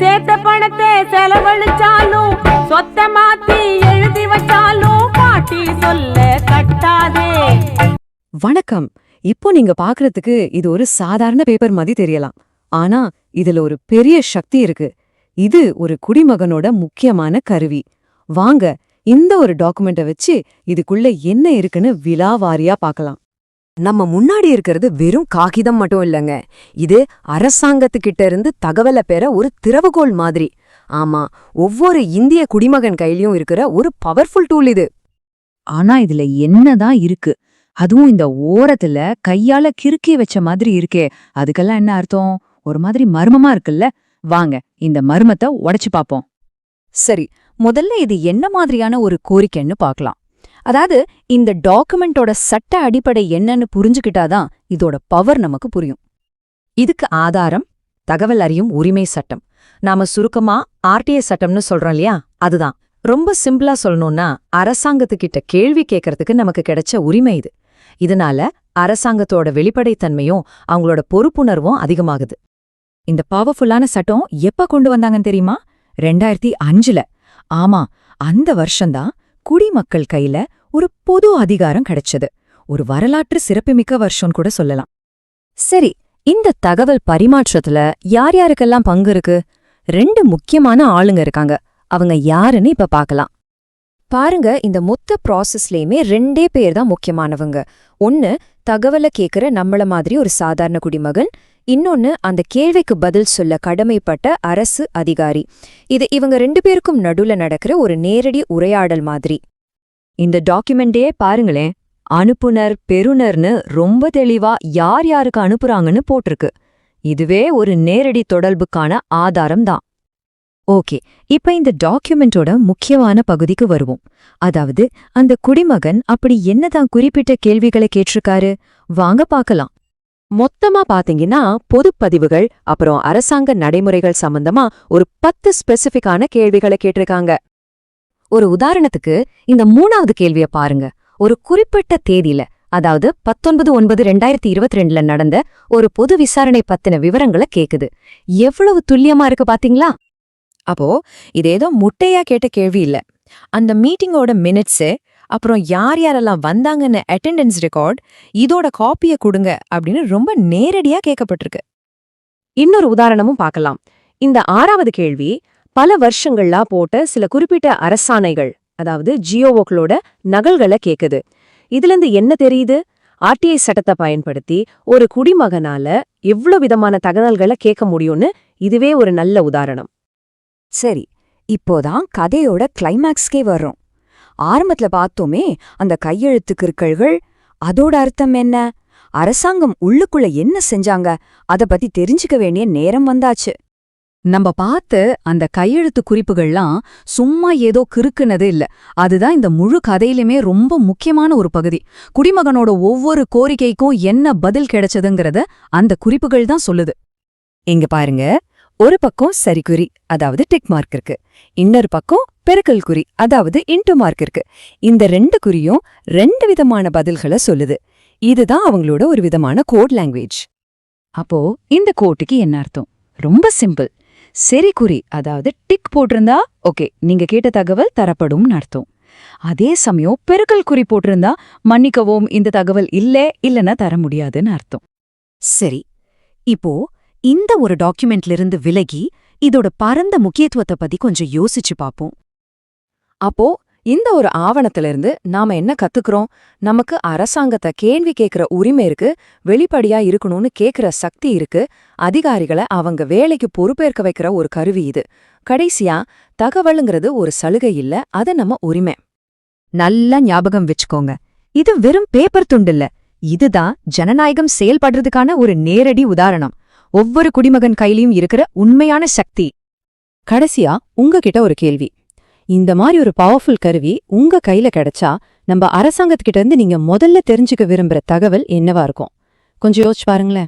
சேர்த்த பணத்தை செலவழிச்சாலும் சொத்த மாத்தி எழுதி வச்சாலும் பாட்டி சொல்ல கட்டாதே. வணக்கம். இப்போ நீங்க பாக்குறதுக்கு இது ஒரு சாதாரண பேப்பர் மாதிரி தெரியலாம். ஆனா இதுல ஒரு பெரிய சக்தி இருக்கு. இது ஒரு குடிமகனோட முக்கியமான கருவி. வாங்க இந்த ஒரு டாக்குமெண்ட்டை வச்சு இதுக்குள்ள என்ன இருக்குன்னு விலாவாரியா பார்க்கலாம் நம்ம முன்னாடி இருக்கிறது வெறும் காகிதம் மட்டும் இல்லைங்க. இது அரசாங்கத்துக்கிட்ட இருந்து தகவலை பெற ஒரு திறவுகோல் மாதிரி. ஆமா ஒவ்வொரு இந்திய குடிமகன் கையிலயும் இருக்கிற ஒரு பவர்ஃபுல் டூல் இது. ஆனா இதுல என்னதான் இருக்கு? அதுவும் இந்த ஓரத்துல கையால கிறுக்கி வச்ச மாதிரி இருக்கே. அதுக்கெல்லாம் என்ன அர்த்தம்? ஒரு மாதிரி மர்மமா இருக்குல்ல? வாங்க இந்த மர்மத்தை உடைச்சு பாப்போம். சரி முதல்ல இது என்ன மாதிரியான ஒரு கோரிக்கைன்னு பார்க்கலாம் அதாவது இந்த டாக்குமெண்டோட சட்ட அடிப்படை என்னன்னு புரிஞ்சுக்கிட்டாதான் இதோட பவர் நமக்கு புரியும். இதுக்கு ஆதாரம் தகவல் அறியும் உரிமை சட்டம். நாம சுருக்கமா ஆர்டிஎஸ் சட்டம்னு சொல்றோம் இல்லையா? அதுதான். ரொம்ப சிம்பிளா சொல்லணும்னா அரசாங்கத்துக்கிட்ட கேள்வி கேட்கறதுக்கு நமக்கு கிடைச்ச உரிமை இது. இதனால அரசாங்கத்தோட வெளிப்படைத்தன்மையும் அவங்களோட பொறுப்புணர்வும் அதிகமாகுது. இந்த பவர்ஃபுல்லான சட்டம் எப்ப கொண்டு வந்தாங்கன்னு தெரியுமா? ரெண்டாயிரத்தி அஞ்சுல. ஆமா அந்த வருஷம்தான் குடிமக்கள் கையில ஒரு பொது அதிகாரம் கிடைச்சது. ஒரு வரலாற்று சிறப்புமிக்க வருஷம் கூட சொல்லலாம். சரி இந்த தகவல் பரிமாற்றத்துல யார் யாருக்கெல்லாம் பங்கு இருக்கு? ரெண்டு முக்கியமான ஆளுங்க இருக்காங்க. அவங்க யாருன்னு இப்ப பார்க்கலாம் பாருங்க இந்த மொத்த ப்ராசஸ்லயுமே ரெண்டே பேர் தான் முக்கியமானவங்க. ஒன்னு தகவலை கேக்குற நம்மள மாதிரி ஒரு சாதாரண குடிமகன் இன்னொன்னு அந்த கேள்விக்கு பதில் சொல்ல கடமைப்பட்ட அரசு அதிகாரி. இது இவங்க ரெண்டு பேருக்கும் நடுல நடக்கிற ஒரு நேரடி உரையாடல் மாதிரி. இந்த டாக்குமெண்டையே பாருங்களேன். அனுப்புனர் பெறுநர்னு ரொம்ப தெளிவா யார் யாருக்கு அனுப்புறாங்கன்னு போட்டிருக்கு. இதுவே ஒரு நேரடி தொடர்புக்கான ஆதாரம் தான். ஓகே இப்ப இந்த டாக்குமெண்டோட முக்கியமான பகுதிக்கு வருவோம். அதாவது அந்த குடிமகன் அப்படி என்னதான் குறிப்பிட்ட கேள்விகளை கேட்டிருக்காரு? வாங்க பார்க்கலாம். மொத்தமா பாத்தீங்கன்னா பொதுப்பதிவுகள் அப்புறம் அரசாங்க நடைமுறைகள் சம்பந்தமா ஒரு பத்து ஸ்பெசிஃபிக்கான கேள்விகளை கேட்டிருக்காங்க. ஒரு உதாரணத்துக்கு இந்த மூணாவது கேள்விய பாருங்க. ஒரு குறிப்பிட்ட தேதியில அதாவது பத்தொன்பது ஒன்பது ரெண்டாயிரத்தி இருபத்தி ரெண்டுல நடந்த ஒரு பொது விசாரணை பத்தின விவரங்களை கேக்குது. எவ்வளவு துல்லியமா இருக்கு பாத்தீங்களா? அப்போ இது ஏதோ முட்டையா கேட்ட கேள்வி இல்ல. அந்த மீட்டிங்கோட மினிட்ஸு அப்புறம் யார் யாரெல்லாம் வந்தாங்கன்னு அட்டெண்டன்ஸ் ரெக்கார்ட் இதோட காப்பிய கொடுங்க அப்படின்னு ரொம்ப நேரடியா கேட்கப்பட்டிருக்கு. இன்னொரு உதாரணமும் பார்க்கலாம். இந்த ஆறாவது கேள்வி பல வருஷங்களா போட்ட சில குறிப்பிட்ட அரசாணைகள் அதாவது ஜியோவோக்களோட நகல்களை கேக்குது. இதுல இருந்து என்ன தெரியுது? ஆர்டிஐ சட்டத்தை பயன்படுத்தி ஒரு குடிமகனால எவ்ளோ விதமான தகவல்களை கேட்க முடியும்னு இதுவே ஒரு நல்ல உதாரணம். சரி இப்போதான் கதையோட கிளைமேக்ஸ்க்கே வர்றோம். ஆரம்பத்துல பார்த்தோமே அந்த கையெழுத்து கிற்கள்கள் அதோட அர்த்தம் என்ன? அரசாங்கம் உள்ளுக்குள்ள என்ன செஞ்சாங்க? அத பத்தி தெரிஞ்சுக்க வேண்டிய நேரம் வந்தாச்சு. நம்ம பார்த்த அந்த கையெழுத்து குறிப்புகள்லாம் சும்மா ஏதோ கிறுக்குனது இல்ல. அதுதான் இந்த முழு கதையிலுமே ரொம்ப முக்கியமான ஒரு பகுதி. குடிமகனோட ஒவ்வொரு கோரிக்கைக்கும் என்ன பதில் கிடைச்சதுங்கிறத அந்த குறிப்புகள் தான் சொல்லுது. இங்க பாருங்க. ஒரு பக்கம் சரிக்குறி அதாவது டிக் மார்க் இருக்கு. இன்னொரு பக்கம் பெருக்கல் குறி அதாவது இன்டு மார்க் இருக்கு. இந்த ரெண்டு குறியும் ரெண்டு விதமான பதில்களை சொல்லுது. இதுதான் அவங்களோட ஒரு விதமான கோட் லாங்குவேஜ் அப்போ இந்த கோட்டுக்கு என்ன அர்த்தம்? ரொம்ப சிம்பிள் சரி குறி அதாவது டிக் போட்டிருந்தா ஓகே நீங்க கேட்ட தகவல் தரப்படும்னு அர்த்தம். அதே சமயம் பெருக்கல் குறி போட்டிருந்தா மன்னிக்கவும் இந்த தகவல் இல்ல இல்லனா தர முடியாதுன்னு அர்த்தம். சரி இப்போ இந்த ஒரு டாக்குமெண்ட்ல இருந்து விலகி இதோட பரந்த முக்கியத்துவத்தை பத்தி கொஞ்சம் யோசிச்சு பாப்போம். அப்போ இந்த ஒரு ஆவணத்துல இருந்து நாம என்ன கத்துக்கிறோம்? நமக்கு அரசாங்கத்தை கேள்வி கேட்கிற உரிமை இருக்கு வெளிப்படையா இருக்கணும்னு கேக்குற சக்தி இருக்கு அதிகாரிகளை அவங்க வேலைக்கு பொறுப்பேற்க வைக்கிற ஒரு கருவி இது. கடைசியா தகவலுங்கிறது ஒரு சலுகை இல்ல அது நம்ம உரிமை. நல்லா ஞாபகம் வச்சுக்கோங்க. இது வெறும் பேப்பர் துண்டில்ல இதுதான் ஜனநாயகம் செயல்படுறதுக்கான ஒரு நேரடி உதாரணம். ஒவ்வொரு குடிமகன் கையிலயும் இருக்கிற உண்மையான சக்தி. கடைசியா உங்ககிட்ட ஒரு கேள்வி. இந்த மாதிரி ஒரு பவர்ஃபுல் கருவி உங்க கையில கிடைச்சா நம்ம அரசாங்கத்துக்கிட்ட இருந்து நீங்க முதல்ல தெரிஞ்சுக்க விரும்புற தகவல் என்னவா இருக்கும்? கொஞ்சம் யோசிச்சு பாருங்களேன்.